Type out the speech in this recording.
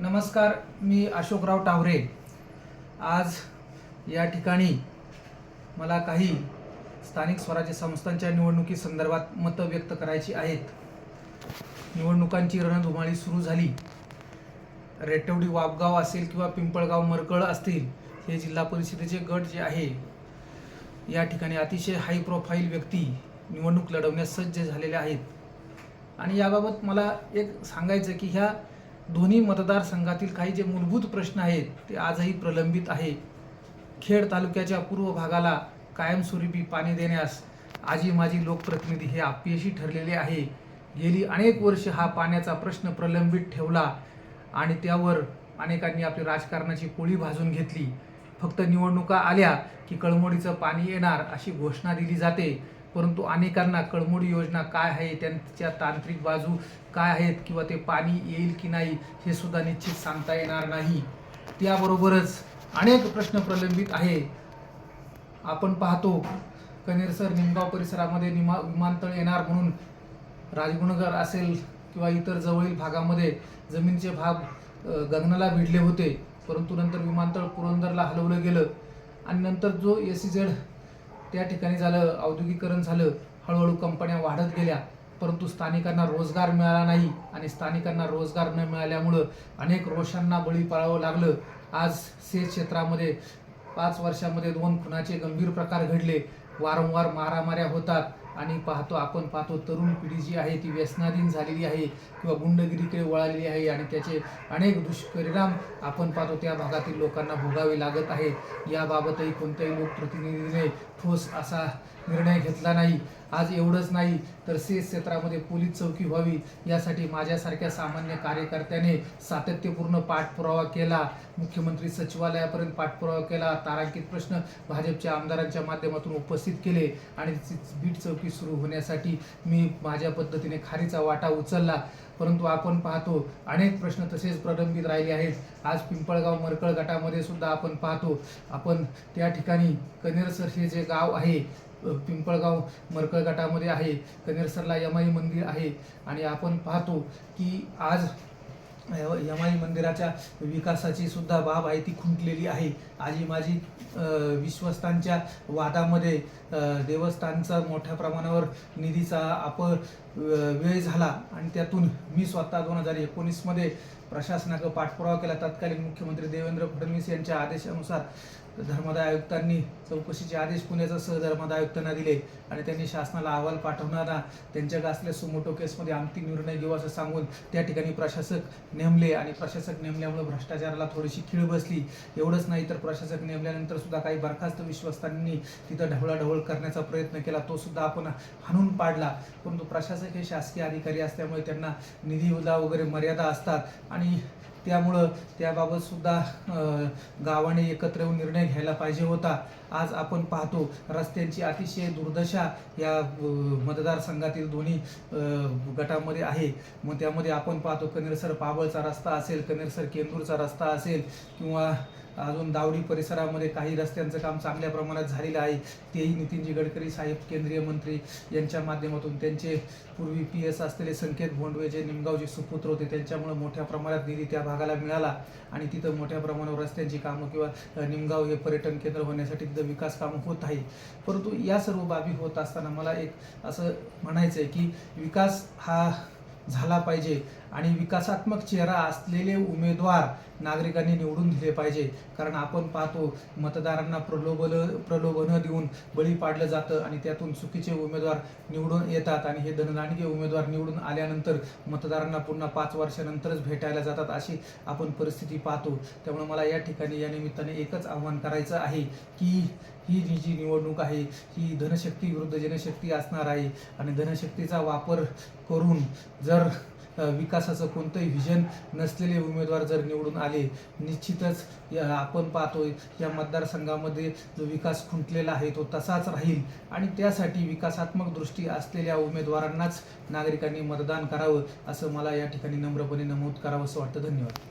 नमस्कार मी अशोकराव टावरे. आज या ठिकाणी मला काही स्थानिक स्वराज्य संस्थांच्या निवडणुकी संदर्भात मतं व्यक्त करायची आहेत. निवडणुकांची रणधुमाळी सुरू झाली. रेटवडी वापगाव असेल किंवा पिंपळगाव मरकळ असतील हे जिल्हा परिषदेचे गट जे आहे या ठिकाणी अतिशय हाय प्रोफाईल व्यक्ती निवडणूक लढवण्यास सज्ज झालेल्या आहेत. आणि याबाबत मला एक सांगायचं की ह्या दोन्ही मतदारसंघातील काही जे मूलभूत प्रश्न आहेत ते आजही प्रलंबित आहे खेड तालुक्याच्या पूर्व भागाला कायमस्वरूपी पाणी देण्यास आजी माजी लोकप्रतिनिधी हे अपयशी ठरलेले आहे. गेली अनेक वर्ष हा पाण्याचा प्रश्न प्रलंबित ठेवला आणि त्यावर अनेकांनी आपली राजकारणाची पोळी भाजून घेतली. फक्त निवडणुका आल्या की कळमोडीचं पाणी येणार अशी घोषणा दिली जाते. परंतु अनेकांना कळमोडी योजना काय आहे त्यांच्या तांत्रिक बाजू काय आहेत किंवा ते पाणी येईल की नाही हे सुद्धा निश्चित सांगता येणार नाही. त्याबरोबरच अनेक प्रश्न प्रलंबित आहे. आपण पाहतो कनेरसर निमगाव परिसरामध्ये निमा विमानतळ येणार म्हणून राजगुणगर असेल किंवा इतर जवळील भागामध्ये जमिनीचे भाग गगनाला भिडले होते. परंतु नंतर विमानतळ पुरंदरला हलवलं गेलं. आणि नंतर जो एस झेड त्या ठिकाणी झालं औद्योगिकरण झालं हळूहळू कंपन्या वाढत गेल्या. परंतु स्थानिकांना रोजगार मिळाला नाही आणि स्थानिकांना रोजगार न मिळाल्यामुळं अनेक रोषांना बळी पाळावं लागलं. आज से क्षेत्रामध्ये पाच वर्षामध्ये दोन खुनाचे गंभीर प्रकार घडले. वारंवार मारामाऱ्या होतात. आणि पाहतो आपण पाहतो तरुण पिढी जी आहे ती व्यसनाधीन झालेली आहे किंवा गुंडगिरीकडे वळालेली आहे आणि त्याचे अनेक दुष्परिणाम आपण पाहतो त्या भागातील लोकांना भोगावे लागत आहेत. याबाबतही कोणत्याही लोकप्रतिनिधीने ठोस असा निर्णय घेतला नाही. आज एवढंच नाही तर शेत क्षेत्रामध्ये पोलीस चौकी व्हावी यासाठी माझ्यासारख्या सामान्य कार्यकर्त्याने सातत्यपूर्ण पाठपुरावा केला. मुख्यमंत्री सचिवालयापर्यंत पाठपुरावा केला. तारांकित प्रश्न भाजपच्या आमदारांच्या माध्यमातून उपस्थित केले आणि बीट चौकी सुरू होण्यासाठी मी माझ्या पद्धतीने खारीचा वाटा उचलला. परंतु आपण पाहतो अनेक प्रश्न तसेच प्रलंबित राहिले आहेत. आज पिंपळगाव मरकळ गटामध्ये सुद्धा आपण पाहतो. आपण त्या ठिकाणी कनेरसर हे जे गाव आहे पिंपळगाव मरकळ गटामध्ये आहे कनेरसरला यमाई मंदिर आहे आणि आपण पाहतो की आज यमाई मंदिराच्या विकासाची सुद्धा बाब आहे ती खुंटलेली आहे. आजी माझी विश्वस्तांच्या वादामध्ये देवस्थानचा मोठ्या प्रमाणावर निधीचा अप वेळ झाला आणि त्यातून मी स्वतः दोन हजार एकोणीसमध्ये प्रशासनाकडे पाठपुरावा केला. तत्कालीन मुख्यमंत्री देवेंद्र फडणवीस यांच्या आदेशानुसार धर्मदाय आयुक्तांनी चौकशीचे आदेश पुण्याचा सहधर्मदाय आयुक्तांना दिले आणि त्यांनी शासनाला अहवाल पाठवणारा त्यांच्या गासल्या सुमोटो केसमध्ये अंतिम निर्णय घेऊ असं सांगून त्या ठिकाणी प्रशासक नेमले आणि प्रशासक नेमल्यामुळे भ्रष्टाचाराला थोडीशी खीळ बसली. एवढंच नाही तर प्रशासक नेमल्यानंतर सुद्धा काही बरखास्त विश्वस्तांनी तिथं ढवळाढवळ करण्याचा प्रयत्न केला. तो सुद्धा आपण हाणून पाडला. परंतु प्रशासक हे शासकीय अधिकारी असल्यामुळे त्यांना निधी उदा वगैरे मर्यादा असतात आणि आणि त्यामुळं त्याबाबत सुद्धा गावाने एकत्र येऊन निर्णय घ्यायला पाहिजे होता. आज आपण पाहतो रस्त्यांची अतिशय दुर्दशा या मतदारसंघातील दोन्ही गटामध्ये आहे. मग त्यामध्ये आपण पाहतो कनेरसर पाबळचा रस्ता असेल कनेरसर केंदूरचा रस्ता असेल किंवा अजून दावडी परिसरामध्ये काही रस्त्यांचं काम चांगल्या प्रमाणात झालेलं आहे. तेही नितीनजी गडकरी साहेब केंद्रीय मंत्री यांच्या माध्यमातून. त्यांचे पूर्वी पी एस असलेले संकेत भोंडवे जे निमगावचे सुपुत्र होते त्यांच्यामुळे मोठ्या प्रमाणात निधी त्या भागाला मिळाला आणि तिथं मोठ्या प्रमाणावर रस्त्यांची कामं किंवा निमगाव हे पर्यटन केंद्र होण्यासाठी तिथं विकास कामं होत आहे परंतु या सर्व बाबी होत असताना मला एक असं म्हणायचं आहे की विकास हा झाला पाहिजे आणि विकासात्मक चेहरा असलेले उमेदवार नागरिकांनी निवडून दिले पाहिजे. कारण आपण पाहतो मतदारांना प्रलोभन प्रलोभनं देऊन बळी पाडलं जातं आणि त्यातून चुकीचे उमेदवार निवडून येतात आणि हे धनदानकीय उमेदवार निवडून आल्यानंतर मतदारांना पुन्हा पाच वर्षानंतरच भेटायला जातात अशी आपण परिस्थिती पाहतो. त्यामुळे मला या ठिकाणी या निमित्ताने एकच आव्हान करायचं आहे की ही जी जी निवडणूक आहे ही धनशक्ती विरुद्ध जनशक्ती असणार आहे. आणि धनशक्तीचा वापर करून जर विकासाचं कोणतंही व्हिजन नसलेले उमेदवार जर निवडून आले निश्चितच या आपण पाहतोय या मतदारसंघामध्ये जो विकास खुंटलेला आहे तो तसाच राहील. आणि त्यासाठी विकासात्मक दृष्टी असलेल्या उमेदवारांनाच नागरिकांनी मतदान करावं असं मला या ठिकाणी नम्रपणे नमूद करावं असं वाटतं. धन्यवाद.